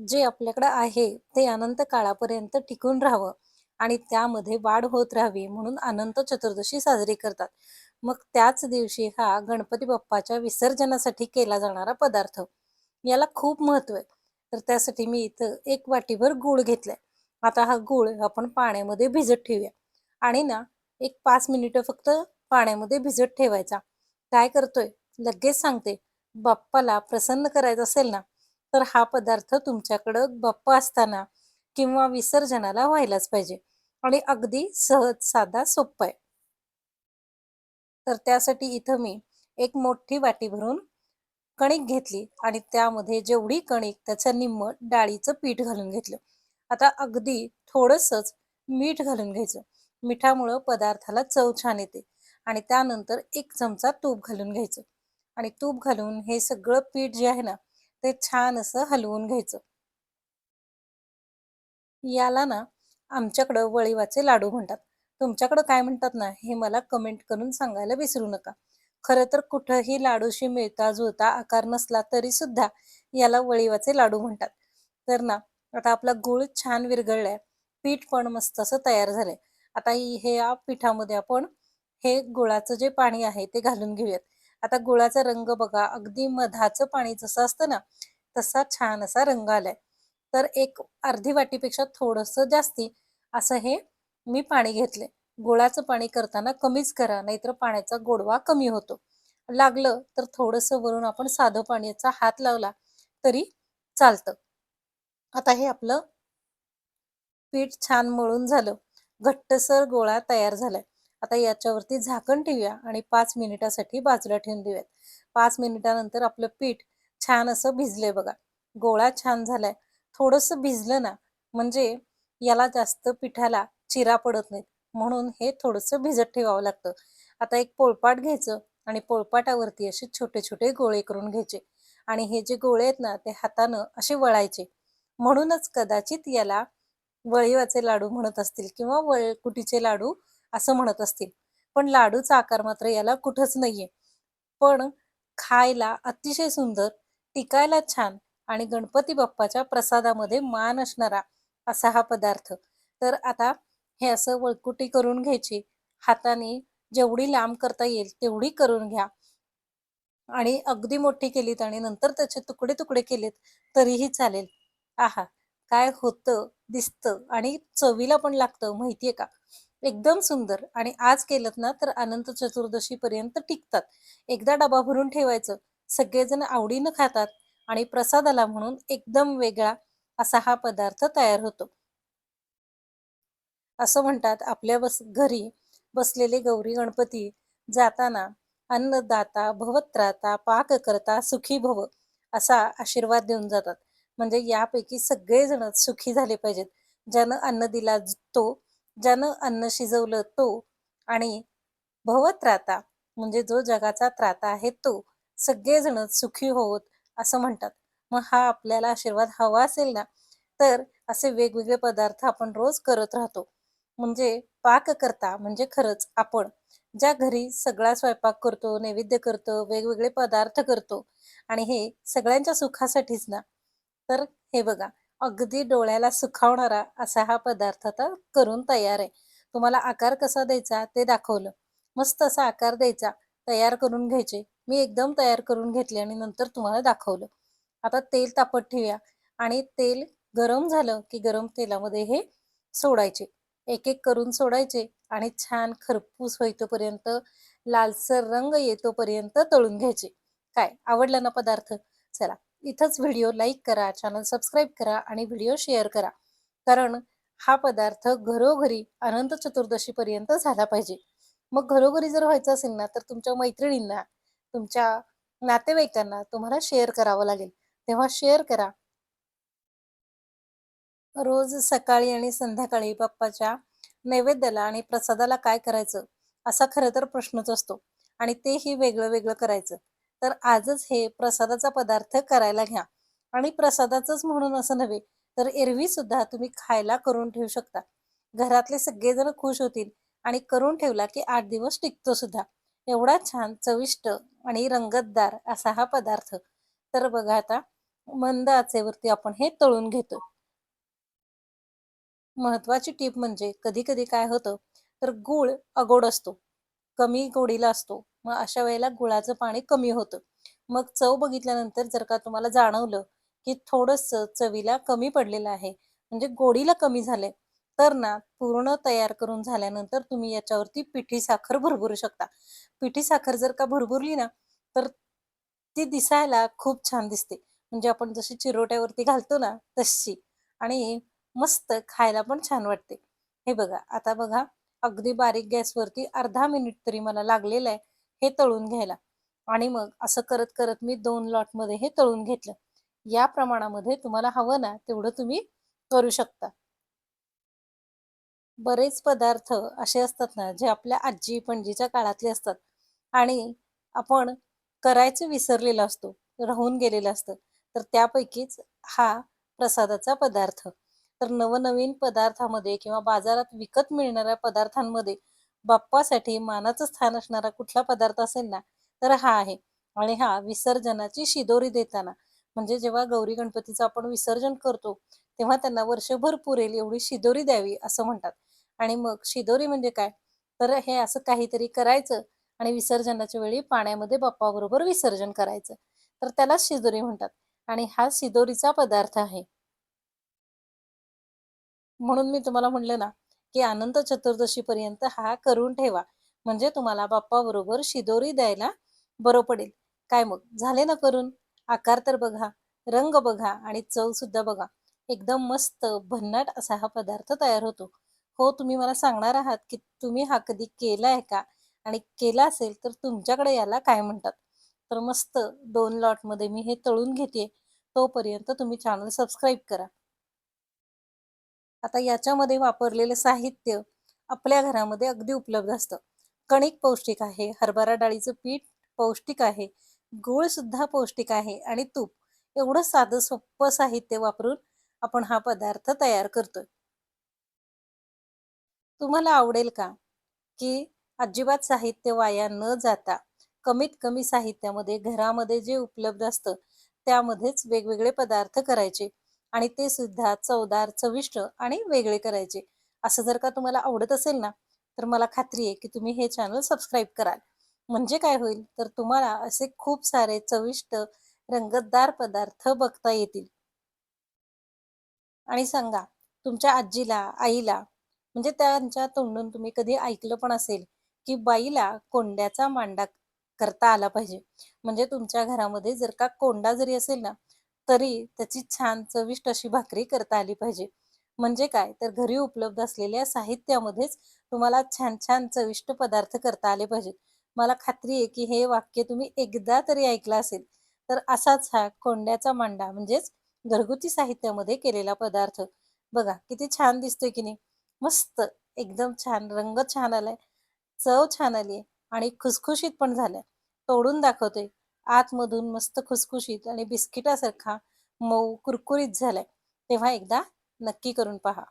जे आपल्याकडं आहे ते अनंत काळापर्यंत टिकून राहावं आणि त्यामध्ये वाढ होत राहावी म्हणून अनंत चतुर्दशी साजरी करतात. मग त्याच दिवशी हा गणपती बाप्पाच्या विसर्जनासाठी केला जाणारा पदार्थ. याला खूप महत्त्व आहे. तर त्यासाठी मी इथं एक वाटीभर गूळ घेतलाय. आता हा गूळ आपण पाण्यामध्ये भिजत ठेवूया. आणि ना एक पाच मिनिटं फक्त पाण्यामध्ये भिजत ठेवायचा. काय करतोय? लगेच सांगते. बाप्पाला प्रसन्न करायचं असेल ना तर हा पदार्थ तुमच्याकडं गप्प असताना किंवा विसर्जनाला व्हायलाच पाहिजे. आणि अगदी सहज साधा सोपा आहे. तर त्यासाठी इथं मी एक मोठी वाटी भरून कणिक घेतली आणि त्यामध्ये जेवढी कणिक त्याचं निम्म डाळीचं पीठ घालून घेतलं. आता अगदी थोडंसंच मीठ घालून घ्यायचं. मिठामुळं पदार्थाला चव छान येते. आणि त्यानंतर एक चमचा तूप घालून घ्यायचं. आणि तूप घालून हे सगळं पीठ जे आहे ना ते छान असं हलवून घ्यायचं. याला ना आमच्याकडं वळीवाचे लाडू म्हणतात. तुमच्याकडं काय म्हणतात ना हे मला कमेंट करून सांगायला विसरू नका. खरं तर कुठंही लाडूशी मिळता जुळता आकार नसला तरी सुद्धा याला वळीवाचे लाडू म्हणतात. तर ना आता आपला गूळ छान विरघळलाय. पीठ पण मस्त असं तयार झालंय. आता हे या पिठामध्ये आपण हे गुळाचं जे पाणी आहे ते घालून घेऊयात. आता गुळाचा रंग बघा अगदी मधाचं पाणी जसं असतं ना तसा छान असा रंग आलाय. तर एक अर्धी वाटीपेक्षा थोडस जास्ती असं हे मी पाणी घेतले गुळाचं पाणी करताना कमीच करा नाहीतर पाण्याचा गोडवा कमी होतो. लागलं तर थोडस वरून आपण साधं पाण्याचा हात लावला तरी चालतं. आता हे आपलं पीठ छान मळून झालं. घट्टसर गोळा तयार झालाय. आता याच्यावरती झाकण ठेवूया आणि पाच मिनिटासाठी बाजूला ठेवून देऊयात. पाच मिनिटानंतर आपलं पीठ छान असं भिजलंय बघा. गोळा छान झालाय. थोडस भिजलं ना म्हणजे याला जास्त पिठाला चिरा पडत नाहीत. म्हणून हे थोडंसं भिजत ठेवावं लागतं. आता एक पोळपाट घ्यायचं आणि पोळपाटावरती असे छोटे छोटे गोळे करून घ्यायचे. आणि हे जे गोळे आहेत ना ते हातानं असे वळायचे. म्हणूनच कदाचित याला वळीवाचे लाडू म्हणत असतील किंवा वळकुटीचे लाडू असं म्हणत असतील. पण लाडूचा आकार मात्र याला कुठंच नाहीये. पण खायला अतिशय सुंदर टिकायला छान आणि गणपती बाप्पाच्या प्रसादामध्ये मान असणारा असा हा पदार्थ. तर आता हे असं वळकुटी करून घ्यायची. हाताने जेवढी लांब करता येईल तेवढी करून घ्या. आणि अगदी मोठी केलीत आणि नंतर त्याचे तुकडे तुकडे केलेत तरीही चालेल. आहा काय होतं दिसतं आणि चवीला पण लागतं माहितीये का? एकदम सुंदर आणि आज केलं ना तर अनंत चतुर्दशी पर्यंत टिकतात. एकदा डबा भरून ठेवायचं सगळेजण आवडीनं खातात आणि प्रसादाला म्हणून एकदम वेगळा असा हा पदार्थ तयार होतो. असं म्हणतात आपल्या बस घरी बसलेले गौरी गणपती जाताना अन्नदाता भवत्राता पाक करता सुखी भव असा आशीर्वाद देऊन जातात. म्हणजे यापैकी सगळेजण सुखी झाले पाहिजेत. ज्यानं अन्न दिला तो ज्यानं अन्न शिजवलं तो आणि भवत्राता म्हणजे जो जगाचा त्राता आहे तो सगळेजण सुखी होत असं म्हणतात. मग हा आपल्याला आशीर्वाद हवा असेल ना तर असे वेगवेगळे पदार्थ आपण रोज करत राहतो. म्हणजे पाक करता म्हणजे खरंच आपण ज्या घरी सगळा स्वयंपाक करतो नैवेद्य करतो वेगवेगळे पदार्थ करतो आणि हे सगळ्यांच्या सुखासाठीच ना. तर हे बघा अगदी डोळ्याला सुखावणारा असा हा पदार्थ आता करून तयार आहे. तुम्हाला आकार कसा द्यायचा ते दाखवलं. मस्त असा आकार द्यायचा तयार करून घ्यायचे. मी एकदम तयार करून घेतले आणि नंतर तुम्हाला दाखवलं. आता तेल तापत ठेवूया आणि तेल गरम झालं की गरम तेलामध्ये हे सोडायचे. एक एक करून सोडायचे आणि छान खरपूस होईतोपर्यंत लालसर रंग येतोपर्यंत तळून घ्यायचे. काय आवडला ना पदार्थ? चला. इथंच व्हिडिओ लाईक करा चॅनल सबस्क्राईब करा आणि व्हिडिओ शेअर करा. कारण हा पदार्थ घरोघरी अनंत चतुर्दशीपर्यंत झाला पाहिजे. मग घरोघरी जर व्हायचं असेल ना तर तुमच्या मैत्रिणींना तुमच्या नातेवाईकांना तुम्हाला शेअर करावं लागेल. तेव्हा शेअर करा. रोज सकाळी आणि संध्याकाळी बाप्पाच्या नैवेद्याला आणि प्रसादाला काय करायचं? असा खरं तर प्रश्नच असतो. आणि तेही वेगळं वेगळं करायचं. तर आजच हे प्रसादाचा पदार्थ करायला घ्या. आणि प्रसादाचंच म्हणून असं नव्हे तर एरवी सुद्धा तुम्ही खायला करून ठेवू शकता. घरातले सगळेजण खुश होतील आणि करून ठेवला की आठ दिवस टिकतो सुद्धा. एवढा छान चविष्ट आणि रंगतदार असा हा पदार्थ. तर बघा आता मंद आचेवरती आपण हे तळून घेतो. महत्वाची टीप म्हणजे कधी कधी काय होतं तर गूळ अगोड असतो. कमी गोडीला असतो. मग अशा वेळेला गुळाचं पाणी कमी होतं. मग चव बघितल्यानंतर जर का तुम्हाला जाणवलं की थोडस चवीला कमी पडलेलं आहे म्हणजे गोडीला कमी झालंय तर ना पूर्ण तयार करून झाल्यानंतर तुम्ही याच्यावरती पिठी साखर भरभरू शकता. पिठी साखर जर का भरभरली ना तर ती दिसायला खूप छान दिसते. म्हणजे आपण जशी चिरोट्यावरती घालतो ना तशी. आणि मस्त खायला पण छान वाटते. हे बघा आता बघा अगदी बारीक गॅसवरती अर्धा मिनिट तरी मला लागलेलं आहे हे तळून घ्यायला. आणि मग असं करत करत मी दोन लॉटमध्ये हे तळून घेतलं. या प्रमाणामध्ये तुम्हाला हवं ना तेवढं तुम्ही करू शकता. बरेच पदार्थ असे असतात ना जे आपल्या आजी पणजीच्या काळातले असतात. आणि आपण करायचं विसरलेलं असतो राहून गेलेलं असतं. तर त्यापैकीच हा प्रसादाचा पदार्थ. तर नवनवीन पदार्थामध्ये किंवा बाजारात विकत मिळणाऱ्या पदार्थांमध्ये बाप्पासाठी मानाचं स्थान असणारा कुठला पदार्थ असेल ना तर हा आहे. आणि हा विसर्जनाची शिदोरी देताना म्हणजे जेव्हा गौरी गणपतीचं आपण विसर्जन करतो तेव्हा त्यांना वर्षभर पुरेल एवढी शिदोरी द्यावी असं म्हणतात. आणि मग शिदोरी म्हणजे काय? तर हे असं काहीतरी करायचं आणि विसर्जनाच्या वेळी पाण्यामध्ये बाप्पाबरोबर विसर्जन करायचं. तर त्याला शिदोरी म्हणतात. आणि हा शिदोरीचा पदार्थ आहे. म्हणून मी तुम्हाला म्हणलं ना की अनंत चतुर्दशी पर्यंत हा करून ठेवा. म्हणजे तुम्हाला बाप्पा बरोबर शिदोरी द्यायला बरं पडेल. काय मग? झाले ना करून? आकार तर बघा रंग बघा आणि चव सुद्धा बघा. एकदम मस्त भन्नाट असा हा पदार्थ तयार होतो. हो तुम्ही मला सांगणार आहात की तुम्ही हा कधी केला आहे का? आणि केला असेल तर तुमच्याकडे याला काय म्हणतात? तर मस्त दोन लॉटमध्ये मी हे तळून घेते. तोपर्यंत तुम्ही चॅनल सबस्क्राईब करा. आता याच्यामध्ये वापरलेलं साहित्य आपल्या घरामध्ये अगदी उपलब्ध असतं. कणिक पौष्टिक आहे हरभरा डाळीचं पीठ पौष्टिक आहे गूळ सुद्धा पौष्टिक आहे आणि तूप. एवढं साधं सोपं साहित्य वापरून आपण हा पदार्थ तयार करतोय. तुम्हाला आवडेल का की अजिबात साहित्य वाया न जाता कमीत कमी साहित्यामध्ये घरामध्ये जे उपलब्ध असतं त्यामध्येच वेगवेगळे पदार्थ करायचे? आणि ते सुद्धा चवदार चविष्ट आणि वेगळे करायचे. असं जर का तुम्हाला आवडत असेल ना तर मला खात्री आहे की तुम्ही हे चॅनल सबस्क्राईब कराल. म्हणजे काय होईल? तर तुम्हाला असे खूप सारे चविष्ट रंगतदार पदार्थ बघता येतील. आणि सांगा तुमच्या आजीला आईला म्हणजे त्यांच्या तोंडून तुम्ही कधी ऐकलं पण असेल की बाईला कोंड्याचा मांडा करता आला पाहिजे. म्हणजे तुमच्या घरामध्ये जर का कोंडा जरी असेल ना तरी त्याची छान चविष्ट अशी भाकरी करता आली पाहिजे. म्हणजे काय? तर घरी उपलब्ध असलेल्या साहित्यामध्येच तुम्हाला छान छान चविष्ट पदार्थ करता आले पाहिजेत. मला खात्री आहे की हे वाक्य तुम्ही एकदा तरी ऐकलं असेल. तर असाच हा कोंड्याचा मांडा म्हणजेच घरगुती साहित्यामध्ये केलेला पदार्थ. बघा किती छान दिसतोय की नाही? मस्त. एकदम छान. रंग छान आलाय. चव छान आली आणि खुसखुशीत पण झालाय. तोडून दाखवते आतमधून मस्त खुसखुशीत आणि बिस्किटासारखा मऊ कुरकुरीत झालाय. तेव्हा एकदा नक्की करून पहा.